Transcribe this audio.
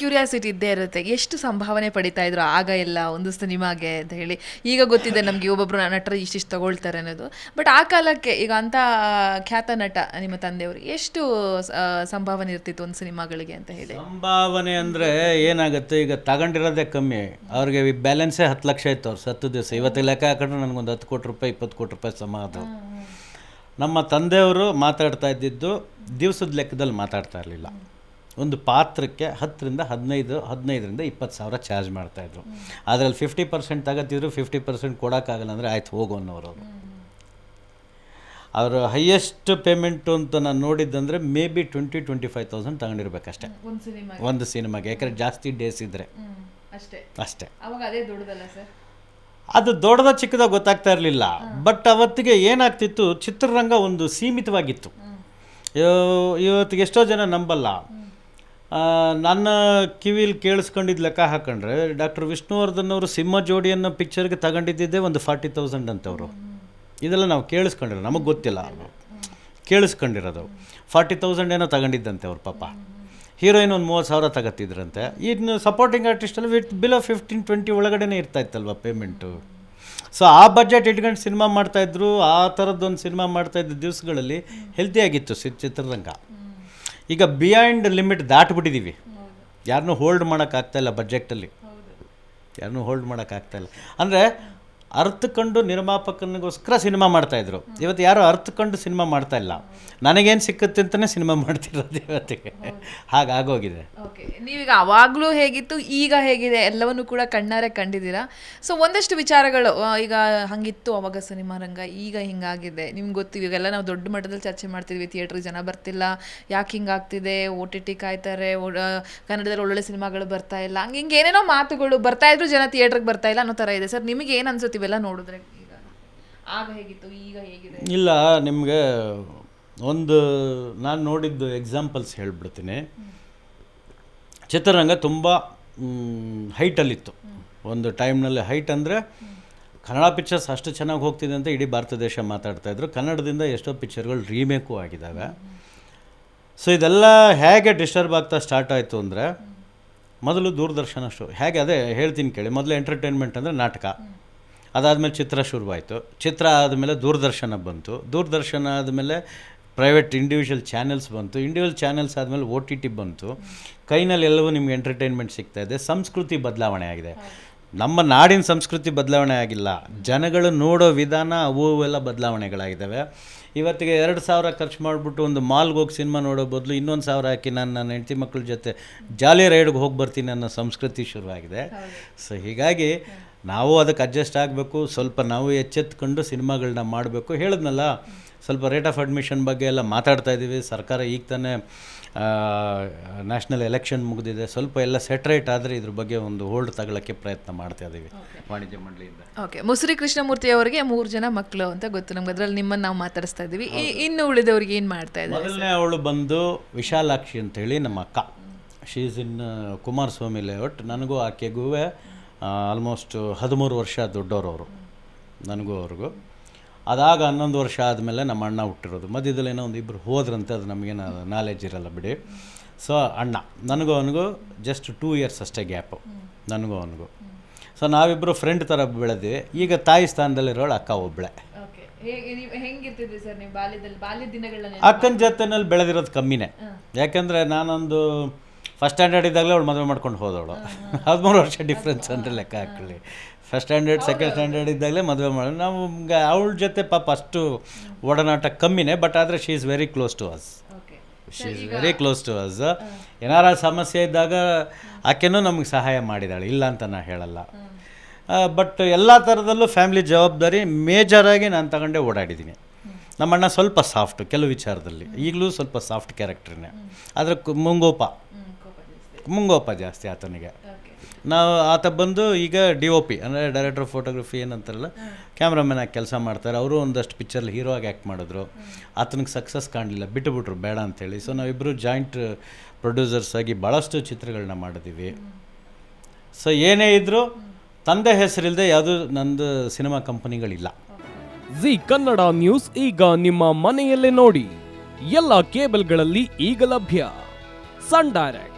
Curiosity ಇದ್ದೇ ಇರುತ್ತೆ. ಎಷ್ಟು ಸಂಭಾವನೆ ಪಡಿತಾ ಇದ್ರು ಆಗ ಎಲ್ಲ ಒಂದು ಸಿನಿಮಾಗೆ ಅಂತ ಹೇಳಿ. ಈಗ ಗೊತ್ತಿದೆ ನಮಗೆ ಒಬ್ಬೊಬ್ರು ನಟರು ಇಷ್ಟಿಷ್ಟು ತಗೊಳ್ತಾರೆ ಅನ್ನೋದು. ಬಟ್ ಆ ಕಾಲಕ್ಕೆ ಈಗ ಅಂತ ಖ್ಯಾತ ನಟ ನಿಮ್ಮ ತಂದೆಯವರು ಎಷ್ಟು ಸಂಭಾವನೆ ಇರ್ತಿತ್ತು ಒಂದು ಸಿನಿಮಾಗಳಿಗೆ ಅಂತ ಹೇಳಿ? ಸಂಭಾವನೆ ಅಂದರೆ ಏನಾಗುತ್ತೆ? ಈಗ ತಗೊಂಡಿರೋದೇ ಕಮ್ಮಿ. ಅವ್ರಿಗೆ ಬ್ಯಾಲೆನ್ಸೇ ಹತ್ತು ಲಕ್ಷ ಇತ್ತು ಅವ್ರು ಸತ್ತು ದಿವಸ. ಇವತ್ತು ಲೆಕ್ಕ ಹಾಕೊಂಡ್ರೆ ನನಗೊಂದು ಹತ್ತು ಕೋಟಿ ರೂಪಾಯಿ ಇಪ್ಪತ್ತು ಕೋಟಿ ರೂಪಾಯಿ ಸಮ ಅದು ನಮ್ಮ ತಂದೆಯವರು ಮಾತಾಡ್ತಾ ಇದ್ದಿದ್ದು ದಿವಸದ ಲೆಕ್ಕದಲ್ಲಿ ಮಾತಾಡ್ತಾ ಇರಲಿಲ್ಲ. ಒಂದು ಪಾತ್ರಕ್ಕೆ ಹತ್ತರಿಂದ ಹದಿನೈದು ಹದಿನೈದರಿಂದ ಇಪ್ಪತ್ತು ಸಾವಿರ ಚಾರ್ಜ್ ಮಾಡ್ತಾಯಿದ್ರು ಅದರಲ್ಲಿ ಫಿಫ್ಟಿ ಪರ್ಸೆಂಟ್ ತಗೋತಿದ್ರು ಫಿಫ್ಟಿ ಪರ್ಸೆಂಟ್ ಕೊಡೋಕ್ಕಾಗಲ್ಲ ಅಂದರೆ ಆಯ್ತು ಹೋಗು ಅನ್ನೋರು ಅವರು. ಅವರು ಹೈಯೆಸ್ಟ್ ಪೇಮೆಂಟು ಅಂತ ನಾನು ನೋಡಿದ್ದಂದರೆ maybe twenty twenty five thousand ತಗೊಂಡಿರ್ಬೇಕಷ್ಟೇ ಒಂದು ಸಿನಿಮಾ ಒಂದು ಸಿನಿಮಾಗೆ ಯಾಕಂದರೆ ಜಾಸ್ತಿ ಡೇಸ್ ಇದ್ದರೆ ಅಷ್ಟೇ. ಅಷ್ಟೇ. ಅದೇ ದೊಡ್ಡದಲ್ಲ ಸರ್? ಅದು ದೊಡ್ಡದ ಚಿಕ್ಕದ ಗೊತ್ತಾಗ್ತಾ ಇರಲಿಲ್ಲ. ಬಟ್ ಅವತ್ತಿಗೆ ಏನಾಗ್ತಿತ್ತು ಚಿತ್ರರಂಗ ಒಂದು ಸೀಮಿತವಾಗಿತ್ತು. ಇವ- ಇವತ್ತಿಗೆ ಎಷ್ಟೋ ಜನ ನಂಬಲ್ಲ. ನನ್ನ ಕಿವಿಲಿ ಕೇಳಿಸ್ಕೊಂಡಿದ್ದು ಲೆಕ್ಕ ಹಾಕೊಂಡ್ರೆ ಡಾಕ್ಟರ್ ವಿಷ್ಣುವರ್ಧನ್ ಅವರು ಸಿಂಹ ಜೋಡಿ ಅನ್ನೋ ಪಿಕ್ಚರ್ಗೆ ತಗೊಂಡಿದ್ದಿದ್ದೇ ಒಂದು ಫಾರ್ಟಿ ತೌಸಂಡ್ ಅಂತವರು. ಇದೆಲ್ಲ ನಾವು ಕೇಳಿಸ್ಕೊಂಡಿರೋ ನಮಗೆ ಗೊತ್ತಿಲ್ಲ. ಕೇಳಿಸ್ಕೊಂಡಿರೋದು. ಫಾರ್ಟಿ ತೌಸಂಡ್ ಏನೋ ತಗೊಂಡಿದ್ದಂತೆ ಅವ್ರ ಪಾಪ. ಹೀರೋಯಿನ್ ಒಂದು ಮೂವತ್ತು ಸಾವಿರ ತಗತ್ತಿದ್ರಂತೆ. ಇನ್ನು ಸಪೋರ್ಟಿಂಗ್ ಆರ್ಟಿಸ್ಟಲ್ಲಿ ವಿತ್ ಬಿಲೋ ಫಿಫ್ಟೀನ್ ಟ್ವೆಂಟಿ ಒಳಗಡೆನೇ ಇರ್ತಾ ಇತ್ತಲ್ವ ಪೇಮೆಂಟು ಸೊ ಆ ಬಜೆಟ್ ಇಟ್ಕೊಂಡು ಸಿನಿಮಾ ಮಾಡ್ತಾಯಿದ್ರು ಆ ಥರದ್ದೊಂದು ಸಿನಿಮಾ ಮಾಡ್ತಾಯಿದ್ದ ದಿವಸಗಳಲ್ಲಿ ಹೆಲ್ತಿಯಾಗಿತ್ತು ಚಿತ್ರರಂಗ. ಈಗ ಬಿಯಾಂಡ್ ಲಿಮಿಟ್ ದಾಟ್ಬಿಟ್ಟಿದ್ದೀವಿ ಯಾರನ್ನೂ ಹೋಲ್ಡ್ ಮಾಡೋಕ್ಕಾಗ್ತಾಯಿಲ್ಲ ಬಜೆಟಲ್ಲಿ ಯಾರನ್ನೂ ಹೋಲ್ಡ್ ಮಾಡೋಕ್ಕಾಗ್ತಾಯಿಲ್ಲ ಅಂದರೆ ಅರ್ಥಕೊಂಡು ನಿರ್ಮಾಪಕನಿಗೋಸ್ಕರ ಸಿನಿಮಾ ಮಾಡ್ತಾಯಿದ್ರು ಇವತ್ತು ಯಾರು ಅರ್ಥಕೊಂಡು ಸಿನಿಮಾ ಮಾಡ್ತಾ ಇಲ್ಲ. ನನಗೇನು ಸಿಕ್ಕುತ್ತೆ ಅಂತಲೇ ಸಿನಿಮಾ ಮಾಡ್ತಿರೋದು ಇವತ್ತಿಗೆ. ಹಾಗಾಗೋಗಿದೆ ಓಕೆ, ನೀವೀಗ ಅವಾಗಲೂ ಹೇಗಿತ್ತು, ಈಗ ಹೇಗಿದೆ, ಎಲ್ಲವನ್ನು ಕೂಡ ಕಣ್ಣಾರೆ ಕಂಡಿದ್ದೀರಾ? ಸೊ ಒಂದಷ್ಟು ವಿಚಾರಗಳು ಈಗ ಹಂಗಿತ್ತು ಅವಾಗ ಸಿನಿಮಾ ರಂಗ, ಈಗ ಹಿಂಗಾಗಿದೆ. ನಿಮ್ಗೆ ಗೊತ್ತು, ಇವಾಗೆಲ್ಲ ನಾವು ದೊಡ್ಡ ಮಟ್ಟದಲ್ಲಿ ಚರ್ಚೆ ಮಾಡ್ತಿದ್ವಿ, ಥಿಯೇಟ್ರಿಗೆ ಜನ ಬರ್ತಿಲ್ಲ, ಯಾಕೆ ಹಿಂಗಾಗ್ತಿದೆ, ಓ ಟಿ ಟಿ ಕಾಯ್ತಾರೆ ಕನ್ನಡದಲ್ಲಿ ಒಳ್ಳೊಳ್ಳೆ ಸಿನಿಮಾಗಳು ಬರ್ತಾ ಇಲ್ಲ, ಹಂಗೆ ಹಿಂಗೆ ಏನೇನೋ ಮಾತುಗಳು ಬರ್ತಾ ಇದ್ರು ಜನ ಥಿಯೇಟ್ರಿಗೆ ಬರ್ತಾ ಇಲ್ಲ ಅನ್ನೋ ಥರ ಇದೆ. ಸರ್ ನಿಮಗೆ ಏನು ಅನ್ಸುತ್ತೆ ಇವೆಲ್ಲ ನೋಡಿದ್ರೆ ಆಗ ಹೇಗಿತ್ತು, ಈಗ ಹೇಗಿದೆ? ಇಲ್ಲ, ನಿಮಗೆ ಒಂದು ನಾನು ನೋಡಿದ್ದು ಎಕ್ಸಾಂಪಲ್ಸ್ ಹೇಳ್ಬಿಡ್ತೀನಿ. ಚಿತ್ರರಂಗ ತುಂಬ ಹೈಟಲ್ಲಿತ್ತು ಒಂದು ಟೈಮ್ನಲ್ಲಿ ಹೈಟ್ ಅಂದರೆ ಕನ್ನಡ ಪಿಕ್ಚರ್ಸ್ ಅಷ್ಟು ಚೆನ್ನಾಗಿ ಹೋಗ್ತಿದೆ ಅಂತ ಇಡೀ ಭಾರತ ದೇಶ ಮಾತಾಡ್ತಾ ಇದ್ರು. ಕನ್ನಡದಿಂದ ಎಷ್ಟೋ ಪಿಕ್ಚರ್ಗಳು ರೀಮೇಕು ಆಗಿದ್ದಾವೆ ಸೊ ಇದೆಲ್ಲ ಹೇಗೆ ಡಿಸ್ಟರ್ಬ್ ಆಗ್ತಾ ಸ್ಟಾರ್ಟ್ ಆಯಿತು ಅಂದರೆ, ಮೊದಲು ದೂರದರ್ಶನ ಶೋ ಹೇಗೆ, ಅದೇ ಹೇಳ್ತೀನಿ ಕೇಳಿ. ಮೊದಲು ಎಂಟರ್ಟೈನ್ಮೆಂಟ್ ಅಂದರೆ ನಾಟಕ. ಅದಾದಮೇಲೆ ಚಿತ್ರ ಶುರುವಾಯಿತು. ಚಿತ್ರ ಆದಮೇಲೆ ದೂರದರ್ಶನ ಬಂತು. ದೂರದರ್ಶನ ಆದಮೇಲೆ ಪ್ರೈವೇಟ್ ಇಂಡಿವಿಜುವಲ್ ಚಾನೆಲ್ಸ್ ಬಂತು. ಇಂಡಿವಿಜುವಲ್ ಚಾನೆಲ್ಸ್ ಆದಮೇಲೆ ಓ ಟಿ ಟಿ ಬಂತು. ಕೈನಲ್ಲಿ ಎಲ್ಲವೂ ನಿಮ್ಗೆ ಎಂಟರ್ಟೈನ್ಮೆಂಟ್ ಸಿಗ್ತಾ ಇದೆ. ಸಂಸ್ಕೃತಿ ಬದಲಾವಣೆ ಆಗಿದೆ. ನಮ್ಮ ನಾಡಿನ ಸಂಸ್ಕೃತಿ ಬದಲಾವಣೆ ಆಗಿಲ್ಲ. ಜನಗಳು ನೋಡೋ ವಿಧಾನ ಅವು ಎಲ್ಲ ಬದಲಾವಣೆಗಳಾಗಿದ್ದಾವೆ. ಇವತ್ತಿಗೆ ಎರಡು ಸಾವಿರ ಖರ್ಚು ಮಾಡಿಬಿಟ್ಟು ಒಂದು ಮಾಲ್ಗೆ ಹೋಗಿ ಸಿನಿಮಾ ನೋಡೋ ಬದಲು ಇನ್ನೊಂದು ಸಾವಿರ ಹಾಕಿ ನಾನು ನನ್ನ ಹೆಂಡತಿ ಮಕ್ಕಳ ಜೊತೆ ಜಾಲಿ ರೈಡ್ಗೆ ಹೋಗಿ ಬರ್ತೀನಿ ಅನ್ನೋ ಸಂಸ್ಕೃತಿ ಶುರುವಾಗಿದೆ. ಸೊ ಹೀಗಾಗಿ ನಾವು ಅದಕ್ಕೆ ಅಡ್ಜಸ್ಟ್ ಆಗಬೇಕು ಸ್ವಲ್ಪ ನಾವು ಎಚ್ಚೆತ್ಕೊಂಡು ಸಿನಿಮಾಗಳನ್ನ ಮಾಡಬೇಕು. ಹೇಳಿದ್ನಲ್ಲ ಸ್ವಲ್ಪ ರೇಟ್ ಆಫ್ ಅಡ್ಮಿಷನ್ ಬಗ್ಗೆ ಎಲ್ಲ ಮಾತಾಡ್ತಾ ಇದ್ದೀವಿ. ಸರ್ಕಾರ ಈಗ ತಾನೇ ನ್ಯಾಷನಲ್ ಎಲೆಕ್ಷನ್ ಮುಗಿದಿದೆ. ಸ್ವಲ್ಪ ಎಲ್ಲ ಸೆಟ್ರೇಟ್ ಆದರೆ ಇದ್ರ ಬಗ್ಗೆ ಒಂದು ಹೋಲ್ಡ್ ತಗೊಳ್ಳೋಕ್ಕೆ ಪ್ರಯತ್ನ ಮಾಡ್ತಾ ಇದ್ದೀವಿ. ವಾಣಿಜ್ಯ ಮಂಡಳಿಯಿಂದ. ಓಕೆ ಮುಸುರಿ ಕೃಷ್ಣಮೂರ್ತಿ ಅವರಿಗೆ ಮೂರು ಜನ ಮಕ್ಕಳು ಅಂತ ಗೊತ್ತು. ನಮ್ಗೆ ಅದರಲ್ಲಿ ನಿಮ್ಮನ್ನು ನಾವು ಮಾತಾಡಿಸ್ತಾ ಇದ್ದೀವಿ. ಇನ್ನು ಉಳಿದವ್ರಿಗೆ ಏನು ಮಾಡ್ತಾ ಇದ್ದಾರೆ? ಮೊದಲನೇ ಅವಳು ಬಂದು ವಿಶಾಲಾಕ್ಷಿ ಅಂತೇಳಿ ನಮ್ಮ ಅಕ್ಕ. ಶೀಸ್ ಇನ್ ಕುಮಾರಸ್ವಾಮಿ ಲೇಔಟ್ ನನಗೂ ಆಕೆಗೂ ಆಲ್ಮೋಸ್ಟ್ ಹದಿಮೂರು ವರ್ಷ ದೊಡ್ಡವರು ಅವರು ನನಗೂ ಅವ್ರಿಗೂ. ಅದಾಗ ಹನ್ನೊಂದು ವರ್ಷ ಆದಮೇಲೆ ನಮ್ಮ ಅಣ್ಣ ಹುಟ್ಟಿರೋದು. ಮಧ್ಯದಲ್ಲಿ ಏನೋ ಒಂದು ಇಬ್ಬರು ಹೋದ್ರಂತೆ ಅದು ನಮಗೇನು ನಾಲೆಜ್ ಇರಲ್ಲ ಬಿಡಿ. ಸೊ ಅಣ್ಣ ನನಗೂ ಅವನಿಗೂ ಜಸ್ಟ್ ಟೂ ಇಯರ್ಸ್ ಅಷ್ಟೇ ಗ್ಯಾಪು ನನಗೂ ಅವನಿಗೂ. ಸೊ ನಾವಿಬ್ಬರು ಫ್ರೆಂಡ್ ಥರ ಬೆಳೆದ್ವಿ. ಈಗ ತಾಯಿ ಸ್ಥಾನದಲ್ಲಿರೋಳು ಅಕ್ಕ ಒಬ್ಬಳೆ ಅಕ್ಕನ ಜೊತೆನಲ್ಲಿ ಬೆಳೆದಿರೋದು ಕಮ್ಮಿನೇ. ಯಾಕಂದರೆ ನಾನೊಂದು ಫಸ್ಟ್ ಸ್ಟ್ಯಾಂಡರ್ಡ್ ಇದ್ದಾಗಲೇ ಅವಳು ಮದುವೆ ಮಾಡ್ಕೊಂಡು ಹೋದವಳು. ಹದಿಮೂರು ವರ್ಷ ಡಿಫ್ರೆನ್ಸ್ ಅಂದರೆ ಲೆಕ್ಕ ಹಾಕೊಳ್ಳಿ ಫಸ್ಟ್ ಸ್ಟ್ಯಾಂಡರ್ಡ್ ಸೆಕೆಂಡ್ ಸ್ಟ್ಯಾಂಡರ್ಡ್ ಇದ್ದಾಗಲೇ ಮದುವೆ ಮಾಡಿ ನಾವು ಅವಳ ಜೊತೆ ಪಾಪ ಅಷ್ಟು ಒಡನಾಟ ಕಮ್ಮಿನೇ ಬಟ್ ಆದರೆ she is very close to us she is very close to us ಏನಾರ ಸಮಸ್ಯೆ ಇದ್ದಾಗ ಆಕೆನೂ ನಮಗೆ ಸಹಾಯ ಮಾಡಿದಾಳೆ. ಇಲ್ಲ ಅಂತ ನಾನು ಹೇಳಲ್ಲ. ಬಟ್ ಎಲ್ಲ ಥರದಲ್ಲೂ ಫ್ಯಾಮಿಲಿ ಜವಾಬ್ದಾರಿ ಮೇಜರಾಗಿ ನಾನು ತಗೊಂಡೇ ಓಡಾಡಿದ್ದೀನಿ ನಮ್ಮಣ್ಣ ಸ್ವಲ್ಪ ಸಾಫ್ಟ್ ಕೆಲವು ವಿಚಾರದಲ್ಲಿ. ಈಗಲೂ ಸ್ವಲ್ಪ ಸಾಫ್ಟ್ ಕ್ಯಾರೆಕ್ಟ್ರನ್ನೇ ಆದರೆ ಮುಂಗೋಪ. ಮುಂಗೋಪ ಜಾಸ್ತಿ ಆತನಿಗೆ. ನಾವು ಆತ ಬಂದು ಈಗ ಡಿ ಒ ಪಿ ಅಂದರೆ ಡೈರೆಕ್ಟರ್ ಆಫ್ ಫೋಟೋಗ್ರಫಿ ಏನಂತಾರಲ್ಲ ಕ್ಯಾಮ್ರಾಮನ್ ಆಗಿ ಕೆಲಸ ಮಾಡ್ತಾರೆ. ಅವರು ಒಂದಷ್ಟು ಪಿಕ್ಚರ್ಲಿ ಹೀರೋ ಆಗಿ ಆ್ಯಕ್ಟ್ ಮಾಡಿದ್ರು. ಆತನಿಗೆ ಸಕ್ಸಸ್ ಕಾಣಲಿಲ್ಲ ಬಿಟ್ಟುಬಿಟ್ರು ಬೇಡ ಅಂಥೇಳಿ ಸೊ ನಾವಿಬ್ಬರು ಜಾಯಿಂಟ್ ಪ್ರೊಡ್ಯೂಸರ್ಸ್ ಆಗಿ ಭಾಳಷ್ಟು ಚಿತ್ರಗಳನ್ನ ಮಾಡಿದ್ದೀವಿ ಸೊ ಏನೇ ಇದ್ದರೂ ತಂದೆ ಹೆಸರಿಲ್ಲದೆ ಯಾವುದು ನಂದು ಸಿನಿಮಾ ಕಂಪನಿಗಳಿಲ್ಲ ಜಿ ಕನ್ನಡ ನ್ಯೂಸ್ ಈಗ ನಿಮ್ಮ ಮನೆಯಲ್ಲೇ ನೋಡಿ. ಎಲ್ಲ ಕೇಬಲ್ಗಳಲ್ಲಿ ಈಗ ಲಭ್ಯ. ಸನ್ ಡೈರೆಕ್ಟ್